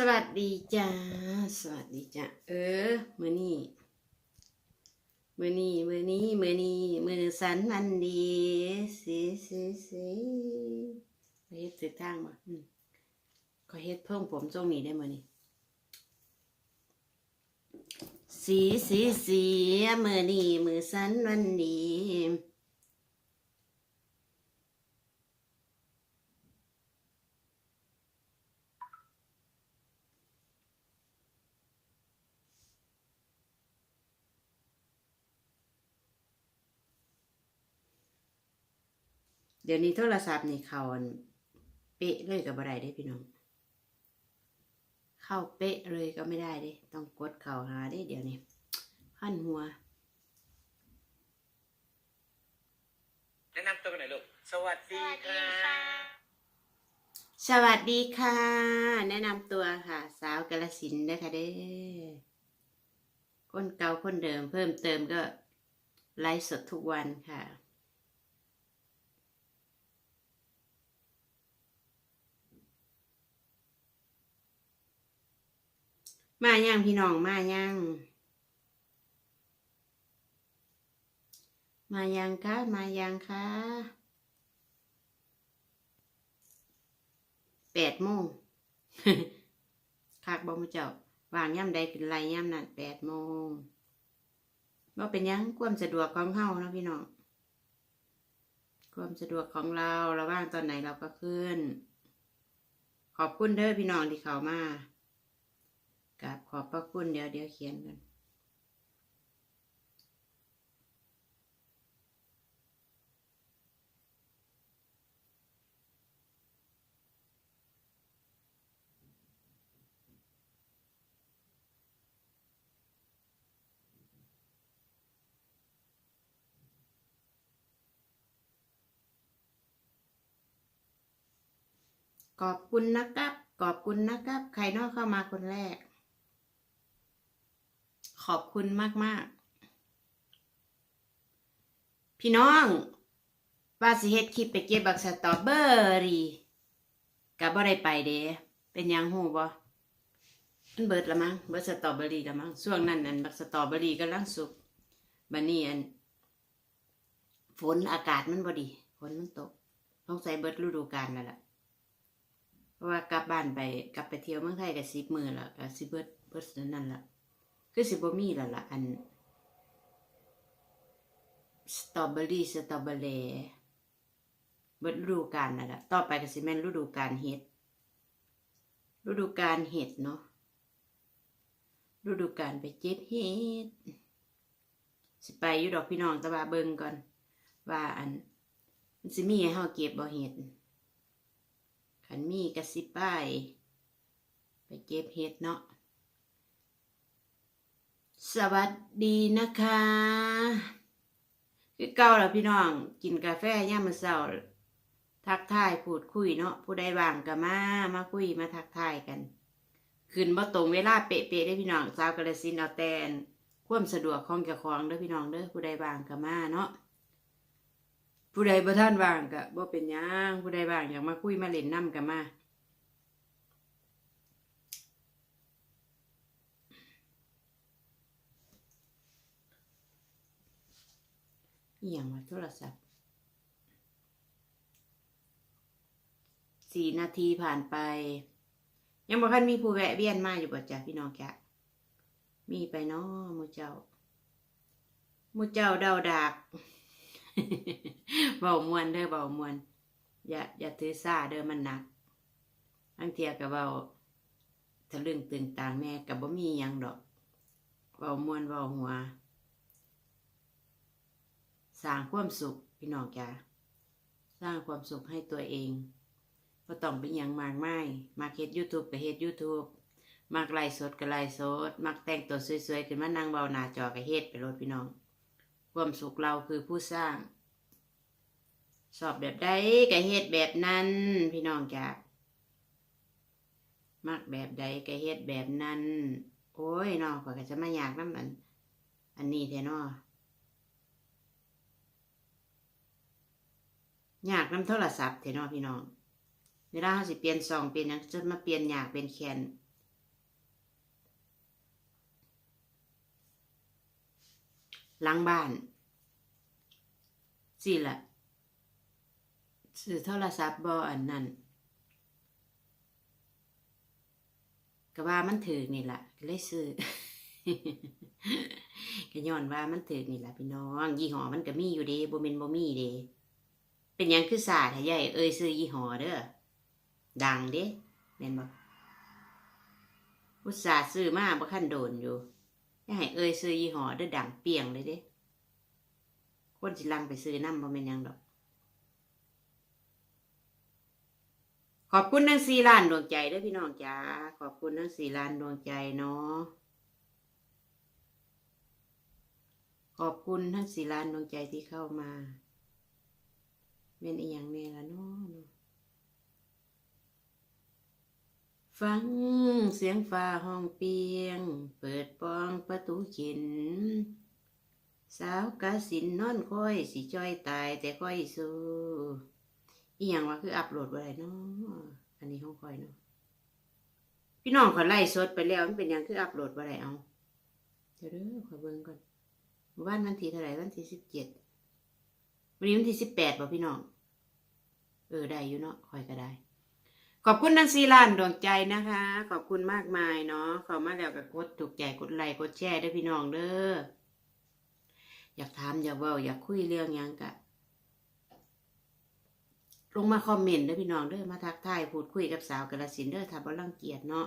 สวัสดีจ้า สวัสดีจ้า เออ มือนี่มือนี่มือนี้มือนี้มือสันมันดีสิสิสิไปเฮ็ดสึกทางมาอืมขอเฮ็ดเพิ่มผมทรงนี้ได้มือนี่สีสีสีมือนี่มือสันวันดี เดี๋ยวนี้โทรศัพท์นี่เขาอันเป๊ะเลยกับอะไรได้พี่น้อง เข้าเป๊ะเลยก็ไม่ได้เด้ต้องกดเข่าหาได้เดี๋ยวนี้ขั้นหัว แนะนำตัวกันหน่อยลูก สวัสดีค่ะสวัสดีค่ะ แนะนำตัวค่ะ สาวกาลสินธุ์นะคะเด้อคนเก่าคนเดิมเพิ่มเติมก็ไลฟ์สดทุกวันค่ะ มาย่างพี่น้องมาย่างมายังคะมายังคะแปดโมงคักบ่มาเจ้าวางย่ำใดขึ้นไรย่ำนั่นแปดโมงว่าเป็นยังความสะดวกของเฮานะพี่น้องความสะดวกของเราเราว่างตอนไหนเราก็ขึ้น ขอบคุณเด้อพี่น้องที่เขามา กับขอบพระคุณเดี๋ยวเดี๋ยวเขียนกันขอบคุณนะครับ ขอบคุณนะครับ ใครนอกเข้ามาคนแรก ขอบคุณมากมาก ๆ พี่น้องว่าสิเฮ็ดคลิปไปเก็บบักสตรอเบอรี่กับบ่ได้ไปเด้เป็นยังหูบ่มันเบิดละมั้งเบิดสตรอเบอรี่ละมั้งช่วงนั้นนั่นบักสตรอเบอรี่กำลังสุกบัดนี้อันฝนอากาศมันบ่ดีฝนมันตกต้องใส่เบิดฤดูกาลแล้วล่ะเพราะว่ากลับบ้านไปกลับไปเที่ยวเมืองไทยก็สิบมือแล้วก็สิเบิดเบิดนั่นล่ะ คือสิบ่มีแล้วล่ะอันสตรอเบอรี่สตรอเบอรี่เบิดฤดูกาลนั่นแหละต่อไปก็สิแม่นฤดูกาลเห็ดฤดูกาลเห็ดเนาะฤดูกาลไปเจ็บเห็ดสิไปอยู่ดอกพี่น้องตะว่าเบิงก่อน ว่าอันมันสิมีให้เฮาเก็บบ่เห็ดคันมีก็สิไปไปเก็บเห็ดเนาะ สวัสดีนะคะ คือเก่าแล้วพี่น้อง กินกาแฟย่ามมื้อเช้าทักทายพูดคุยเนาะผู้ใดว่างก็มามาคุยมาทักทายกัน ขึ้นบ่ตรงเวลาเป๊ะๆได้พี่น้องสาวกระสินเอาแตนควมสะดวกของเจ้าของเด้อพี่น้องเด้อผู้ใดว่างก็มาเนาะผู้ใดบ่ท่านว่างก็บ่เป็นหยังผู้ใดว่างอยากมาคุยมาเล่นน้ำก็มา อหย่างว่าโทรศัพท์สี่นาทีผ่านไป ยังบอกคันมีผู้แวะเวียนมาอยู่บ่จ้ะพี่น้องแกะมีไปเนาะมูเจ้ามูเจ้าเดาดากเบามวนเด้อเบามวน อย่าอย่าถือซาเด้อมันหนักบางเทียกับเบาทะลึงตึงต่างแม่กับบ่มีหยังดอกเบามวนเบาหัว สร้างความสุขพี่น้องจ้าสร้างความสุขให้ตัวเองก็ต้องเป็นอย่างมากมายมาเฮ็ดยูทูบก็เฮ็ดยูทูบมักไลฟ์สดก็ไลฟ์สด มักแต่งตัวสวยๆขึ้นมานั่งเบาหน้าจอก็เฮ็ดไปโลดพี่น้อง ความสุขเราคือผู้สร้าง สอบแบบใดก็เฮ็ดแบบนั้น พี่น้องจ้ามักแบบใดก็เฮ็ดแบบนั้น โอ้ยน้องก็จะมาอยากน้ำมัน อันนี้แท้เนา ยากน้ำโทรศัพท์เถนอพี่น้องเวลาเขาสิเปลี่ยนซองเป็นยังจนมาเปลี่ยนยากเป็นแคนหลังบ้านสิละสื่อโทรศัพท์บออันนั้นก็ว่ามันถือนี่แหละก็เลยซื้อก็ย้อนว่ามันถือนี่แหละพี่น้องยี่ห้อมันก็มีอยู่เดโบมินโบมีเด เป็นยังคือศาสตร์ใหญ่เอ้ยซื้อยี่ห้อเด้อดังเด้แม่นบ่อุตสาห์ซื้อมาบ่คันโดนอยู่อย่าให้เอ้ยซื้อยี่ห้อเด้อดังเปียงเลยเด้คนสิลังไปซื้อน้ำบ่แม่นยังดอก ขอบคุณทั้งสี่ล้านดวงใจเด้วยพี่น้องจ้าขอบคุณทั้งสี่ล้านดวงใจเนาะขอบคุณทั้งสี่ล้านดวงใจที่เข้ามา เป็นอีหยังเนี่ยละเนาะฟังเสียงฟ้าห้องเปียง เปิดปองประตูข็นสาวกาสินนอนคอยสิจ้อยตายแต่คอยสู้อีหยังว่าคืออัปโหลดได้เนาะอันนี้ห้องคอยเนาะพี่น้องขอไล่สดไปแล้วมันเป็นหยังคืออัปโหลดได้เอาเดี๋ยวเด้อขอเบิ่งก่อนวานวันที่เท่าไหร่วันที่สิบเจ็ด วันนี้วันที่สิบแปดบ่พี่น้อง เออได้อยู่เนาะคอยก็ได้ ขอบคุณทั้งสี่ล้านดวงใจนะคะ ขอบคุณมากมายเนาะข้ามาแล้วก็กดถูกใจกดไลค์กดแชร์ด้วยพี่น้องเด้ออยากถามอยากเว้าอยากคุยเรื่องยังกะลงมาคอมเมนต์ด้อพี่น้องเด้อมาทักทายพูดคุยกับสาวกระสินเด้อถ้าบ่รังเกียจเนาะ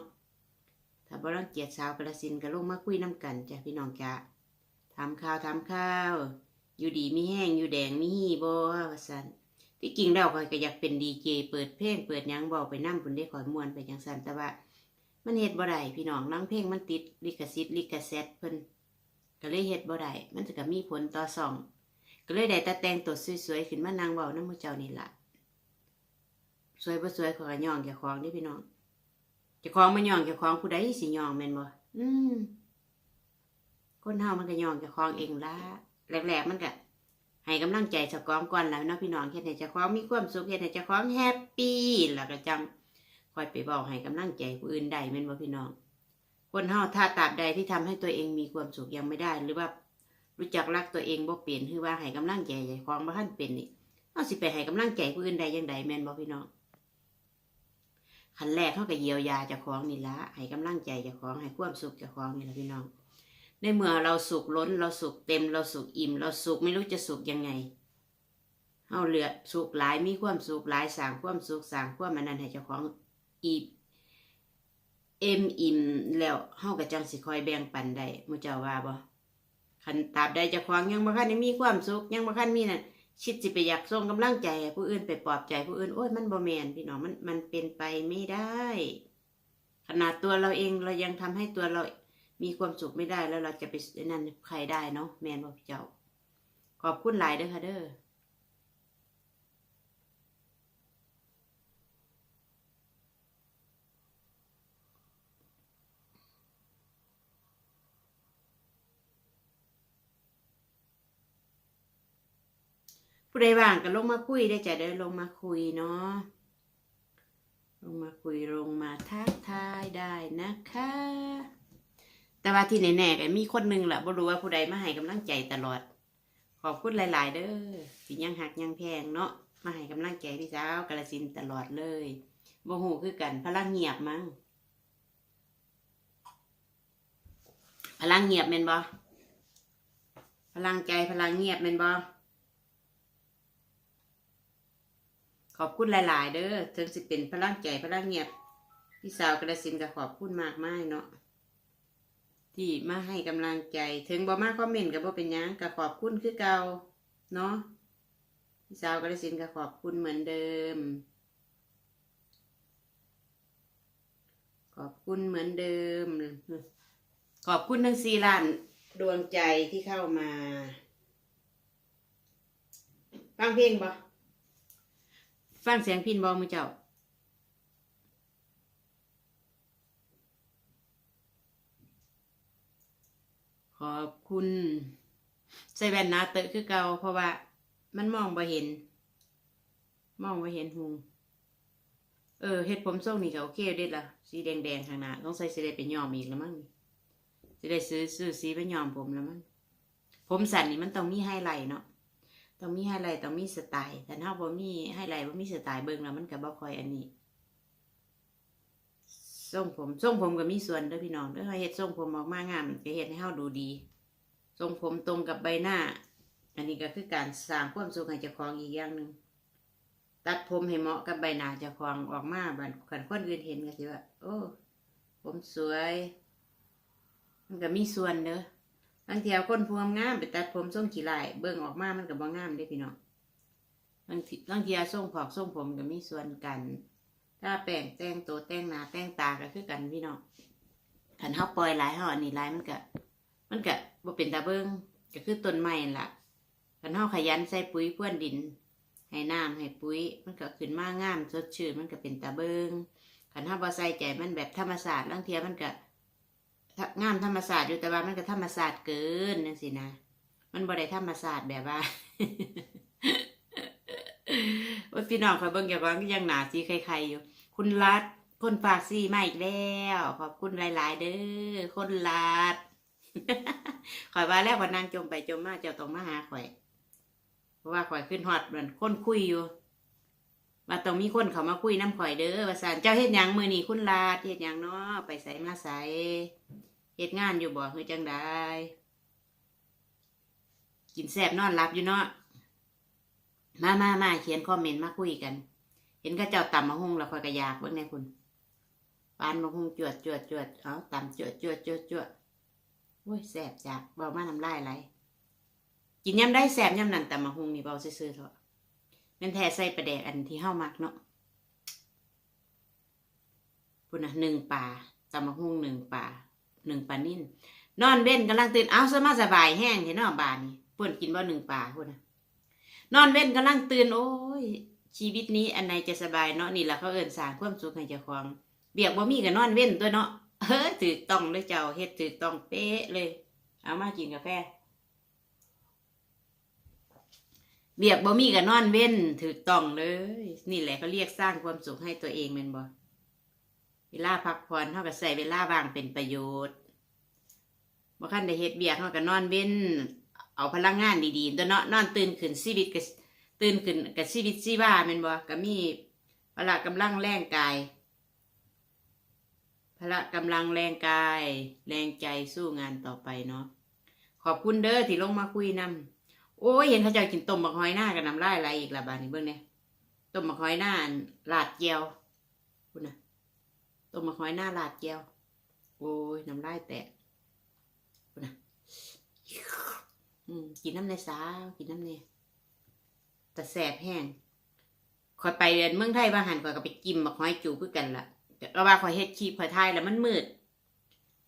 ถ้าบ่รังเกียจสาวกระสินก็ลงมาคุยน้กันจ้ะพี่น้องจ้ะถามข่าวถามข่าว อยู่ดีมีแห้งอยู่แดงมีฮีบ่ว่าซั่นที่จริงแล้วข่อยก็อยากเป็นดีเจเปิดเพลงเปิดยังเว้าไปนำพุ่นได้ข่อยมวนไปจังซั่นแต่ว่า มันเฮ็ดบ่ได้พี่น้องนังเพลงมันติดลิขสิทธิ์ลิขแซตเพิ่นก็เลยเฮ็ดบ่ได้มันจะก็มีผลต่อซ่อง ก็เลยได้แต่แต่งตัวสวยๆขึ้นมานั่งเว้านำมู่เจ้านี่ละสวยบ่สวยขอยย่องเจ้าของนี่พี่น้องเจ้าของมันย่องเจ้าของผู้ใดสิย่องแม่นบ่อืมคนเฮามันก็ย่องเจ้าของเองละ แรกๆมันก็ให้กำลังใจเจ้าของก่อนแล้วเนาะพี่น้องเฮ็ดให้เจ้าของมีความสุขเฮ็ดให้เจ้าของแฮปปี้แล้วก็จังค่อยไปบอกให้กำลังใจผู้อื่นได้แม่นบ่พี่น้อง คนเฮาถ้าตราบใดที่ทำให้ตัวเองมีความสุขยังไม่ได้ หรือว่ารู้จักรักตัวเองบ่เป็นคือว่าให้กำลังใจเจ้าของบ่ทันเป็นนี่เฮาสิไปให้กำลังใจผู้อื่นได้จังไดแม่นบ่พี่น้องขั้นแรกเขาก็เยียวยาเจ้าของนี่ละให้กำลังใจเจ้าของให้ความสุขเจ้าของนี่ละพี่น้อง ในเมื่อเราสุขล้น เราสุขเต็ม เราสุขอิ่ม เราสุขไม่รู้จะสุขยังไงเฮาเหลือสุขหลายมีความสุขหลายสางความสุขสางความมันนั้นให้เจ้าของอีบเอ็มอิ่มแล้วเฮาก็จังสิคอยแบ่งปันได้มูเจ้าว่าบ่คันตาบใดเจ้าของยังบ่คันได้มีความสุขยังบ่คันมีนั่นชิดสิไปอยากส่งกำลังใจผู้อื่นไปปลอบใจผู้อื่นโอ้ยมันบ่แมนพี่น้องมันมันเป็นไปไม่ได้ ขนาดตัวเราเองเรายังทำให้ตัวเรา มีความสุขไม่ได้แล้วเราจะไปนั่นใครได้เนาะแมนบอกเจ้า ขอบคุณหลายเด้อค่ะเด้อผู้ใดว่างก็ลงมาคุยได้จะเด้ลงมาคุยเนาะลงมาคุยลงมาทักทายได้นะคะ แต่ว่าที่แน่ๆก็มีคนหนึ่งแหละบ่รู้ว่าผู้ใดมาให้กำลังใจตลอด ขอบคุณหลาย ๆ เด้อสิยังหักยังแพงเนาะมาให้กำลังใจพี่สาวกาลสินตลอดเลยบ่ฮู้คือกันพลังเงียบมั้งพลังเงียบแม่นบ่พลังใจพลังเงียบแม่นบ่ขอบคุณหลาย ๆ เด้อถึงสิเป็นพลังใจพลังเงียบพี่สาวกระสินก็ขอบคุณมากมายเนาะ ที่มาให้กำลังใจ ถึงบ่มาคอมเมนต์ก็บ่เป็นยังก็ขอบคุณคือเก่าเนาะพี่สาวกระสินก็ขอบคุณเหมือนเดิม ขอบคุณเหมือนเดิม ขอบคุณทั้งสี่ล้านดวงใจที่เข้ามาฟังเพลงบ่ฟังเสียงพินบอมือเจ้า ขอบคุณใส่แว่นหนาเตอะคือเก่าเพราะว่า มันมองบ่เห็น มองบ่เห็นหุงเออเฮ็ดผมทรงนี่ก็โอเคเด็ดละสีแดงๆข้างหน้าต้องใส่สีได้ไปย้อมอีกแล้วมั้งสิได้ซื้อซื้อสีไปย้อมผมแล้วมั้งผมสั้นนี่มันต้องมีไฮไลท์เนาะต้องมีไฮไลท์ต้องมีสไตล์แต่ถ้าบ่มีไฮไลท์บ่มีสไตล์เบิ่งแล้วมันก็บ่ค่อยอันนี้ ทรงผมทรงผมก็มีส่วนเด้อพี่น้องด้อเฮ็ดทรงผมออกมางามก็เฮ็ดให้เฮาดูดีทรงผมตรงกับใบหน้า อันนี้ก็คือการสร้างความสุขให้เจ้าของอีกอย่างหนึ่งตัดผมให้เหมาะกับใบหน้าเจ้าของออกมาบัดคันคนอื่นเห็นก็สิว่าโอ้ ผมสวย มันก็มีส่วนเด้อบางทีเอาคนพวงงามไปตัดผมทรงขี้ลายเบิ่งออกมามันก็บ่งามเด้พี่น้องบางทีบางทีเอาทรงผอกทรงผมก็มีส่วนกัน ถ้าแป้งแต่งตัวแต่งหน้าแต่งตาก็คือกันพี่น้องคันเฮาปล่อยหลายเฮาอันนี้หลายมันก็มันก็บ่เป็นตาเบิ่งก็คือต้นไม้ล่ะคันเฮาขยันใส่ปุ๋ยพ่วนดิน ให้น้ำให้ปุ๋ย มันก็ขึ้นมางามสดชื่นมันก็เป็นตาเบิงคันถ้าบ่ใส่ใจมันแบบธรรมศาสตร์ลางเทียมันก็งามธรรมศาสตร์อยู่แต่ว่ามันก็ธรรมศาสตร์เกินนั่นสินะมันบ่ได้ธรรมศาสตร์แบบว่า ว่าพี่น้องคอยเบิ่งอย่าว่ายังหนาสีใครๆอยู่ คุณรัดคนฝากซีมาอีกแล้ว ขอบคุณหลายๆ เด้อคนรัดข่อยว่าแล้ววันนางจมไปจมมาเจ้าต้องมาหาข่อย เพราะว่าข่อยขึ้นฮอดเหมือนคนคุยอยู่ว่าต้องมีคนเขามาคุยน้ำข่อยเด้อว่าสานเจ้าเฮ็ดหยังมือนี่คุณลาดเฮ็ดหยังเนาะไปใส่มาใส่เฮ็ดงานอยู่บ่คือจังไดกินแซบนอนหลับอยู่เนาะ มามามาเขียนคอมเมนต์มาคุยกัน เห็นก็เจ้าตำมะฮุงแล้วข่อยก็อยากเบิ่งแน่คุณปานมะฮุงจวดจวดจวดเอาตำจวดจวดจวดจวดโอ้ยแซ่บจักเบามาน้ำลายไหลกินยำได้แสบยำนั่นแต่มาหุงนี่เบาซื่อๆเถอะแม่นแท้ใส่ประแดกอันที่เฮามักเนาะพุ่นนะหนึ่งป่าตำมาหุงหนึ่งป่าหนึ่งป่านิ่นนอนเว้นกำลังตื่นเอาสมาสบายแห้งเห็นเนาะบานนี่เพิ่นกินบ่หนึ่งป่าพุ่นนะ นอนเว้นกำลังตื่นโอ้ย ชีวิตนี้อันไหนจะสบายเนาะนี่ล่ะเขาเอิ้นสร้างความสุขให้เจ้าของ เบียกบ่มีก็นอนเว้นตัวเนาะเฮ้ยถูกต้องเลยเจ้าเฮ็ดถูกต้องเป๊ะเลย เอามากินกาแฟเบียกบ่มีกับนอนเว้นถูกต้องเลย นี่แหละเขาเรียกสร้างความสุขให้ตัวเองแม่นบ่เวลาพักผ่อนเท่ากับใส่เวลาว่างเป็นประโยชน์บ่คันได้เฮ็ดเบียกเท่ากับนอนเว้น เอาพลังงานดีๆตัวเนาะนอนตื่นขึ้นชีวิตก็ตื่นขึ้นกับชีวิตชีว่าแม่นบ่ก็มีพละกำลังแรงกาย พละกำลังแรงกาย แรงใจสู้งานต่อไปเนาะขอบคุณเด้อที่ลงมาคุยนำโอ้ยเห็นเขาเจ้ากินต้มบักหอยหน้ากับน้ำลายอะไรอีกละบาดนี้เบิ่งเนี่ยต้มบักหอยหน้าลาดเจียวคุณนะต้มบักหอยหน้าลาดเจียวโอ้ยน้ำลายแตกคุณนะ อืมกินน้ำในสาวกินน้ำในแต่แสบแห้งคอยไปเรียนเมืองไทยบางหันคอยก็ไปกิมบักหอยจูบคือกันละแต่เราว่าคอยเฮ็ดคลิปคอยไทยแล้วมันมืด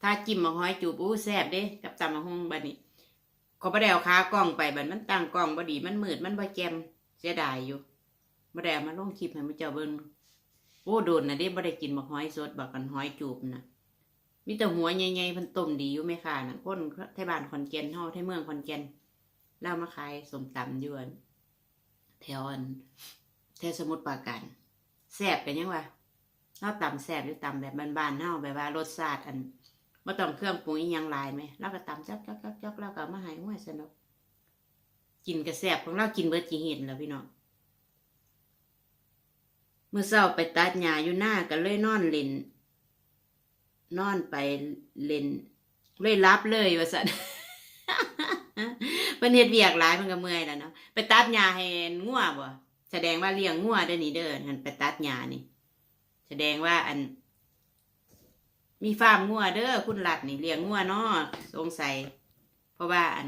ถ้าจิ้มบักหอยจูบอู้แสบเด้ กับตำบักฮงบัดนี้เขาบ่ได้เอาขากล้องไปบัดมันตั้งกล้องบ่ดีมันมืดมันบ่แจมเสียดายอยู่บ่ได้เอามาลงคลิปให้มันเจ้าเบิ่งโอ้โดนนะเด้บ่ได้กินบักหอยสดบักกันหอยจูบนะ มีแต่หัวใหญ่ๆพิ่นต้มดีอยู่แม่ค่ะน่ะคนไทบ้านขอนแก่นเฮาไทเมืองขอนแก่นเล่ามาขายสมตำยู่อั่นแถวอันแถวสมุทรปราการแซ่บกันยังวะเฮาตำแซ่บอยู่ตำแบบบ้านๆเฮาแบบว่ารสชาติอันบ่ต้องเครื่องปรุงอีหยังลายไหมเราก็ตำจักจักจักจักแล้วก็เอามาให้ห้วยสนุกกินกระแสบของเรากินเบิดกี่เห็นแล้วพี่น้องเมื่อเช้าไปตัดหญ้าอยู่หน้าก็เลยนอนเล่น นอนไปเล่นเลยรับเลยว่าซั่นเพิ่นเฮ็ดเวียกหลายมันก็เมื่อยแล้วเนาะไปตัดหญ้าให้งัวบ่แสดงว่าเลี้ยงงัวเด้อนี่เด้อหันไปตัดหญ้านี่ แสดงว่าอัน มีฟาร์มงัวเด้อคุณหลัดนี่เลี้ยงงัวเนาะสงสัย เพราะว่าอัน